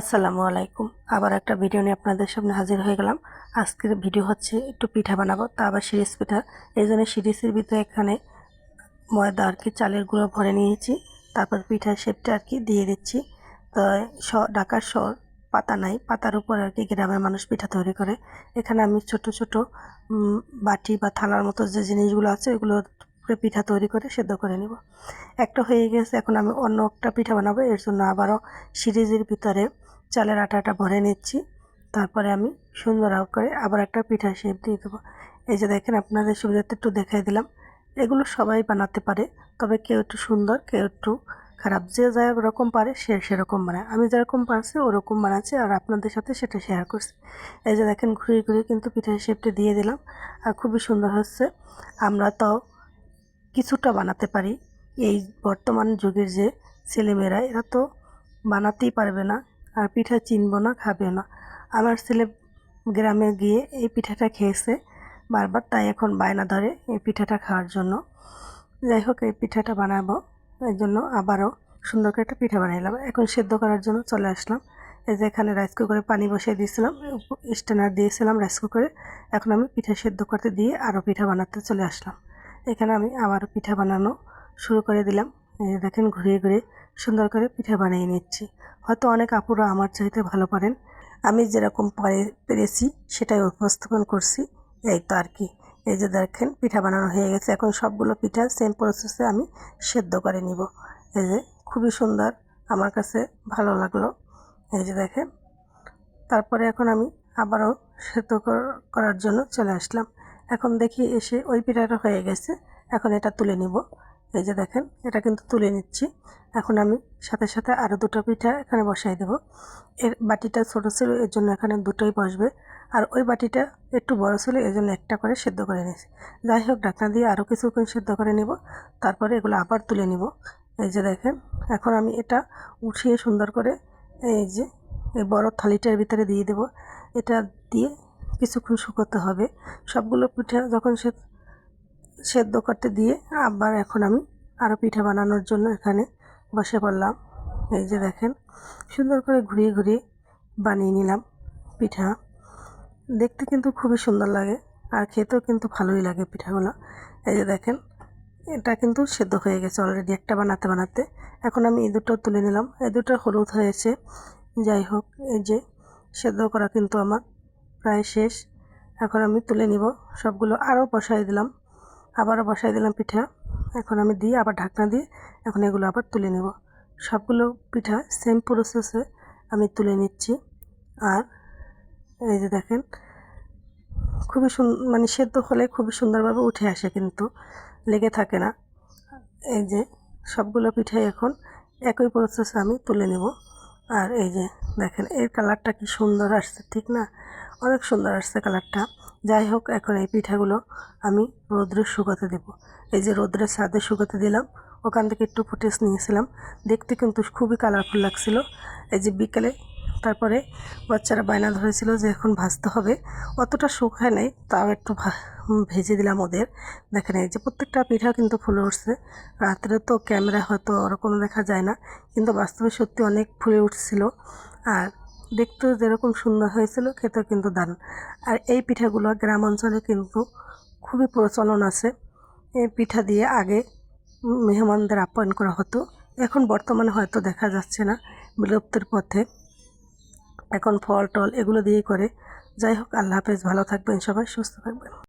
আসসালামু আলাইকুম। আবার একটা ভিডিও নিয়ে আপনাদের সামনে হাজির হয়ে গেলাম। আজকের ভিডিও হচ্ছে একটু পিঠা বানাবো, তা আবার সিরিজ পিঠা। এই জন্য সিরিজের ভিতরে এখানে ময়দা আর কি, চালের গুঁড়ো ভরে নিয়েছি। তারপর পিঠার শেপটা আর কি দিয়ে দিচ্ছি। তো স, ঢাকার শহর পাতা নাই, পাতার উপর আর কি গ্রামের মানুষ পিঠা তৈরি করে। এখানে আমি ছোট ছোট বাটি বা থালার মতো যে জিনিসগুলো আছে করে পিঠা তৈরি করে সেদ্ধ করে নিব। একটা হয়ে গেছে, এখন আমি অন্য একটা পিঠা বানাবো। এর জন্য আবারও সিরিজের ভিতরে চালের আটাটা ভরে নিচ্ছি। তারপরে আমি সুন্দর করে আবার একটা পিঠা শেপ দিয়ে দেবো। এই যে দেখেন আপনাদের সুবিধাতে একটু দেখাই দিলাম। এগুলো সবাই বানাতে পারে, তবে কেউ একটু সুন্দর, কেউ একটু খারাপ। যে যা রকম পারে সে সেরকম বানায়। আমি যেরকম পারছি ওরকম বানাচ্ছি আর আপনাদের সাথে সেটা শেয়ার করছি। এই যে দেখেন ঘুরিয়ে ঘুরিয়ে কিন্তু পিঠার শেপটা দিয়ে দিলাম আর খুবই সুন্দর হচ্ছে। আমরা তো কিছুটা বানাতে পারি। এই বর্তমান যুগের যে ছেলেমেয়েরা, এরা তো বানাতেই পারবে না। আর পিঠা চিনবো না খাবে না। আমার ছেলে গ্রামে গিয়ে এই পিঠাটা খেয়েছে বারবার, তাই এখন বায়না ধরে এই পিঠাটা খাওয়ার জন্য। যাই হোক, এই পিঠাটা বানাবো, এর জন্য আবারও সুন্দর করে একটা পিঠা বানাইলাম। এখন সেদ্ধ করার জন্য চলে আসলাম। এই যে এখানে রাইস কুকারে পানি বসিয়ে দিয়েছিলাম স্ট্যান্ডার দিয়েছিলাম রাইস কুকারে এখন আমি পিঠা সেদ্ধ করতে দিয়ে আরও পিঠা বানাতে চলে আসলাম। এখানে আমি আবারও পিঠা বানানো শুরু করে দিলাম। দেখেন, ঘুরিয়ে ঘুরিয়ে সুন্দর করে পিঠা বানিয়ে নিচ্ছি। হয়তো অনেক আপুরা আমার চাইতে ভালো পারেন। আমি যেরকম পারে পেরেছি, সেটাই উপস্থাপন করছি। এই তো আর কি। এই যে দেখেন, পিঠা বানানো হয়ে গেছে। এখন সবগুলো পিঠা সেম প্রসেসে আমি সেদ্ধ করে নিব। এই যে, খুবই সুন্দর। আমার কাছে ভালো লাগল। এই যে দেখেন। তারপরে এখন আমি আবারও সেদ্ধ করার জন্য চলে আসলাম। এখন দেখি এসে ওই পিঠাটা হয়ে গেছে। এখন এটা তুলে নিব। এই যে দেখেন, এটা কিন্তু তুলে নিচ্ছি। এখন আমি সাথে সাথে আরও দুটো পিঠা এখানে বসাই দেব। এর বাটিটা ছোটো ছিল, এর জন্য এখানে দুটোই বসবে। আর ওই বাটিটা একটু বড় ছিল এই জন্য একটা করে সেদ্ধ করে নিয়েছি। যাই হোক, ঢাকনা দিয়ে আরও কিছুক্ষণ সেদ্ধ করে নিব। তারপরে এগুলো আবার তুলে নিব। এই যে দেখেন, এখন আমি এটা উঠিয়ে সুন্দর করে এই যে এই বড় থালিটার ভিতরে দিয়ে দেব। এটা দিয়ে কিছুক্ষণ শুকোতে হবে। সবগুলো পিঠা যখন সে সেদ্ধ করতে দিয়ে আবার এখন আমি আরও পিঠা বানানোর জন্য এখানে বসে পড়লাম। এই যে দেখেন, সুন্দর করে ঘুরিয়ে ঘুরিয়ে বানিয়ে নিলাম পিঠা। দেখতে কিন্তু খুবই সুন্দর লাগে আর খেতেও কিন্তু ভালোই লাগে পিঠাগুলো। এই যে দেখেন, এটা কিন্তু সেদ্ধ হয়ে গেছে অলরেডি একটা বানাতে বানাতে। এখন আমি এই দুটো তুলে নিলাম। এই দুটো হলুদ হয়েছে। যাই হোক, এই যে সেদ্ধ করা কিন্তু আমার প্রায় শেষ। এখন আমি তুলে নিব। সবগুলো আরও বসাই দিলাম। আবারও বসাই দিলাম পিঠা। এখন আমি দিয়ে আবার ঢাকনা দিয়ে এখন এগুলো আবার তুলে নেব। সবগুলো পিঠা সেম প্রসেসে আমি তুলে নিচ্ছি। আর এই যে দেখেন, খুবই সুন মানে সেদ্ধ হলে খুবই সুন্দরভাবে উঠে আসে কিন্তু, লেগে থাকে না। এই যে সবগুলো পিঠাই এখন একই প্রসেসে আমি তুলে নেব। আর এই যে দেখেন, এর কালারটা কি সুন্দর আসছে, ঠিক না? অনেক সুন্দর আসছে কালারটা যাই হোক এখন এই পিঠাগুলো আমি রোদ্রে শুকাতে দেব। এই যে রোদ্রের ছাদে শুকাতে দিলাম, ওখান থেকে একটু ফুটেজ নিয়েছিলাম। দেখতে কিন্তু খুবই কালারফুল লাগছিল। এই যে বিকেলে, তারপরে বাচ্চারা বায়না ধরেছিল যে এখন ভাজতে হবে। অতটা শুকায় নাই, তাও একটু ভেজে দিলাম ওদের। দেখেন, এই যে প্রত্যেকটা পিঠা কিন্তু ফুলে উঠছে। রাত্রে তো ক্যামেরা হয়তো ওরকম দেখা যায় না, কিন্তু বাস্তবে সত্যি অনেক ফুলে উঠছিল। আর দেখতেও যেরকম সুন্দর হয়েছিল, খেতেও কিন্তু দারুণ। আর এই পিঠাগুলো গ্রাম অঞ্চলে কিন্তু খুবই প্রচলন আছে। এই পিঠা দিয়ে আগে মেহমানদের আপ্যায়ন করা হতো। এখন বর্তমানে হয়তো দেখা যাচ্ছে না বিলুপ্তির পথে। এখন ফল টল এগুলো দিয়েই করে। যাই হোক, আল্লাহ হাফেজ, ভালো থাকবেন সবাই, সুস্থ থাকবেন।